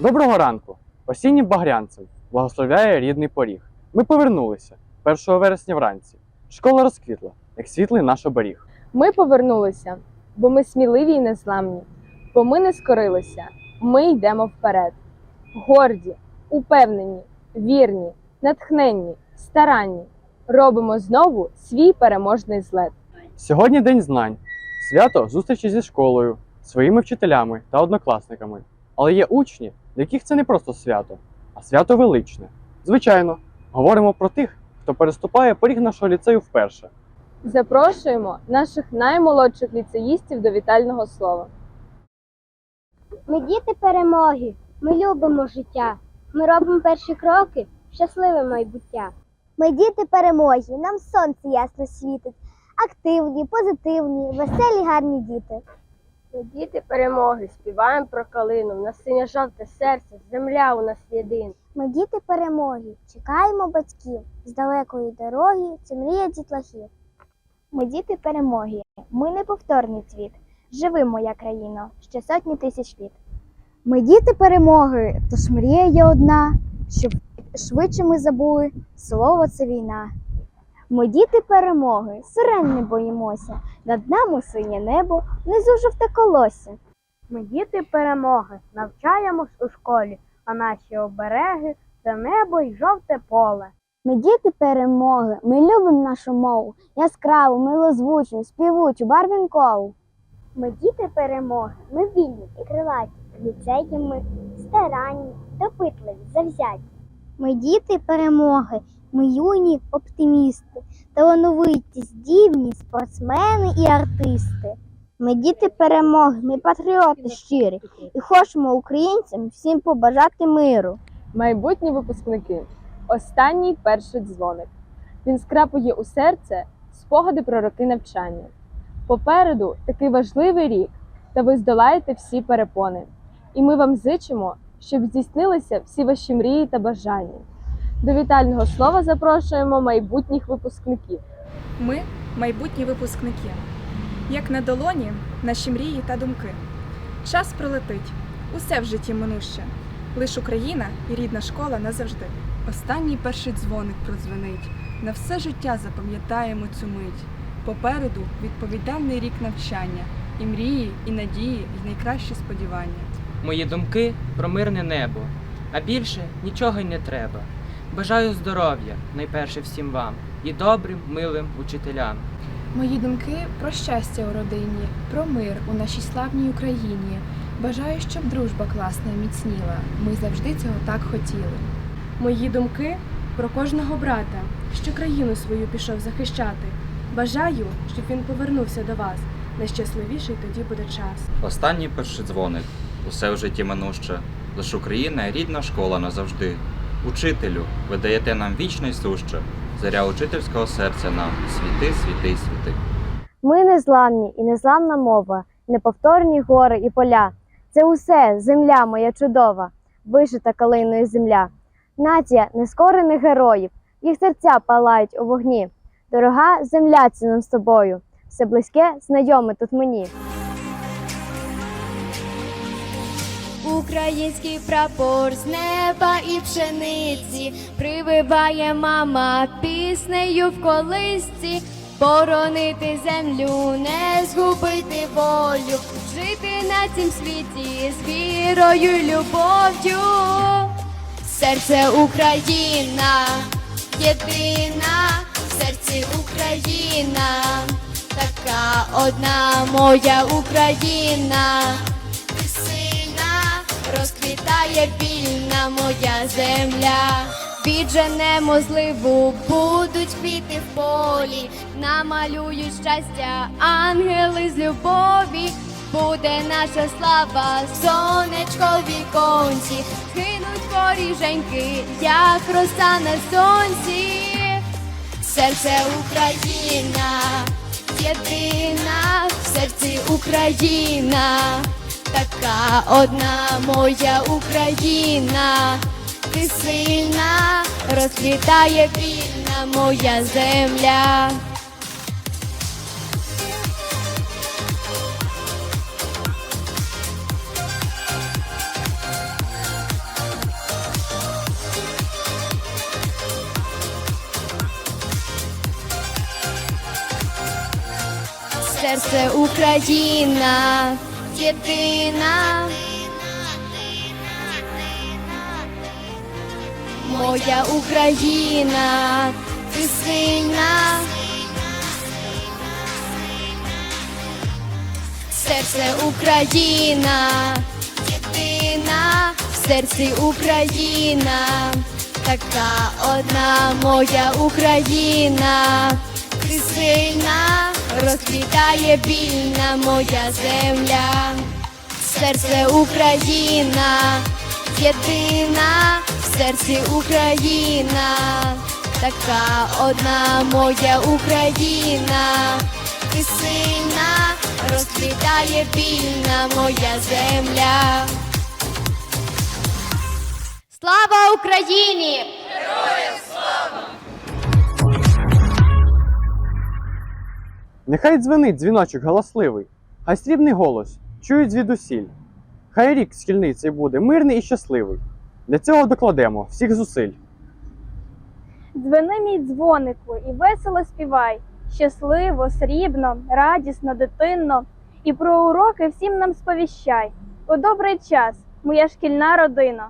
Доброго ранку! Осіннім багрянцем благословляє рідний поріг. Ми повернулися 1 вересня вранці. Школа розквітла, як світлий наш оберіг. Ми повернулися, бо ми сміливі і незламні, бо ми не скорилися, ми йдемо вперед. Горді, упевнені, вірні, натхненні, старанні. Робимо знову свій переможний злет. Сьогодні день знань, свято зустрічі зі школою, своїми вчителями та однокласниками. Але є учні, для яких це не просто свято, а свято величне. Звичайно, говоримо про тих, хто переступає поріг нашого ліцею вперше. Запрошуємо наших наймолодших ліцеїстів до вітального слова. Ми діти перемоги, ми любимо життя. Ми робимо перші кроки в щасливе майбуття. Ми діти перемоги, нам сонце ясно світить. Активні, позитивні, веселі, гарні діти. Діти перемоги, співаємо про калину, в нас синє жовте серце, земля у нас єдина. Ми діти перемоги, чекаємо батьків з далекої дороги, це мрія дітлахів. Ми діти перемоги, ми неповторний цвіт. Живи, моя країно, ще сотні тисяч літ. Ми діти перемоги, тож мрія є одна, щоб швидше ми забули слово це війна. Ми діти перемоги, сирен не боїмося, над нами синє небо, внизу жовте колосся. Ми діти перемоги, навчаємось у школі, а наші обереги це небо й жовте поле. Ми діти перемоги, ми любимо нашу мову, яскраву, милозвучну, співучу, барвінкову. Ми діти перемоги, ми вільні і крилаті, ліцеї ми старанні, допитливі, завзяті. Ми діти перемоги, ми юні оптимісти, талановиті, здібні, спортсмени і артисти. Ми діти перемоги, ми патріоти щирі і хочемо українцям всім побажати миру. Майбутні випускники. Останній перший дзвоник. Він скрапує у серце спогади про роки навчання. Попереду такий важливий рік, та ви здолаєте всі перепони. І ми вам зичимо, щоб здійснилися всі ваші мрії та бажання. До вітального слова запрошуємо майбутніх випускників. Ми майбутні випускники. Як на долоні, наші мрії та думки. Час пролетить, усе в житті минуще. Лиш Україна і рідна школа назавжди. Останній перший дзвоник продзвенить. На все життя запам'ятаємо цю мить. Попереду відповідальний рік навчання, і мрії, і надії, і найкращі сподівання. Мої думки про мирне небо, а більше нічого й не треба. Бажаю здоров'я найперше всім вам і добрим, милим учителям. Мої думки про щастя у родині, про мир у нашій славній Україні. Бажаю, щоб дружба класна і міцніла. Ми завжди цього так хотіли. Мої думки про кожного брата, що країну свою пішов захищати. Бажаю, щоб він повернувся до вас. Найщасливіший тоді буде час. Останній перший дзвоник, усе в житті минуще, лиш Україна рідна школа назавжди. Учителю, ви даєте нам вічне й суще, заря учительського серця нам, світи, світи, світи. Ми незламні і незламна мова, неповторні гори і поля. Це усе земля моя чудова, вишита калиною земля. Нація нескорених героїв, їх серця палають у вогні. Дорога земля це нам з тобою, все близьке, знайоме тут мені. Український прапор з неба і пшениці. Прививає мама піснею в колисці, боронити землю, не згубити волю, жити на цім світі з вірою, й любов'ю. Серце Україна, єдина, в серці Україна, така одна моя Україна розквітає вільна моя земля. Відженемо зливу, будуть квіти в полі, намалюють щастя, ангели з любові. Буде наша слава, сонечко в віконці, кинуть поріженьки, як роса на сонці. Серце Україна, єдина, в серці Україна, така одна моя Україна, ти сильна, розлітає вільна моя земля. Серце Україна єдина. Моя Україна, ти сильна. Серце Україна, єдина, в серці Україна, така одна моя Україна, ти сильна, розквітає вільна моя земля, серце Україна, єдина, в серці Україна, така одна моя Україна, ти сильна, розквітає вільна моя земля. Слава Україні! Нехай дзвенить дзвіночок галасливий, хай срібний голос чують звідусіль. Хай рік шкільниці буде мирний і щасливий. Для цього докладемо всіх зусиль. Дзвени мій дзвонику і весело співай. Щасливо, срібно, радісно, дитинно. І про уроки всім нам сповіщай. У добрий час, моя шкільна родина.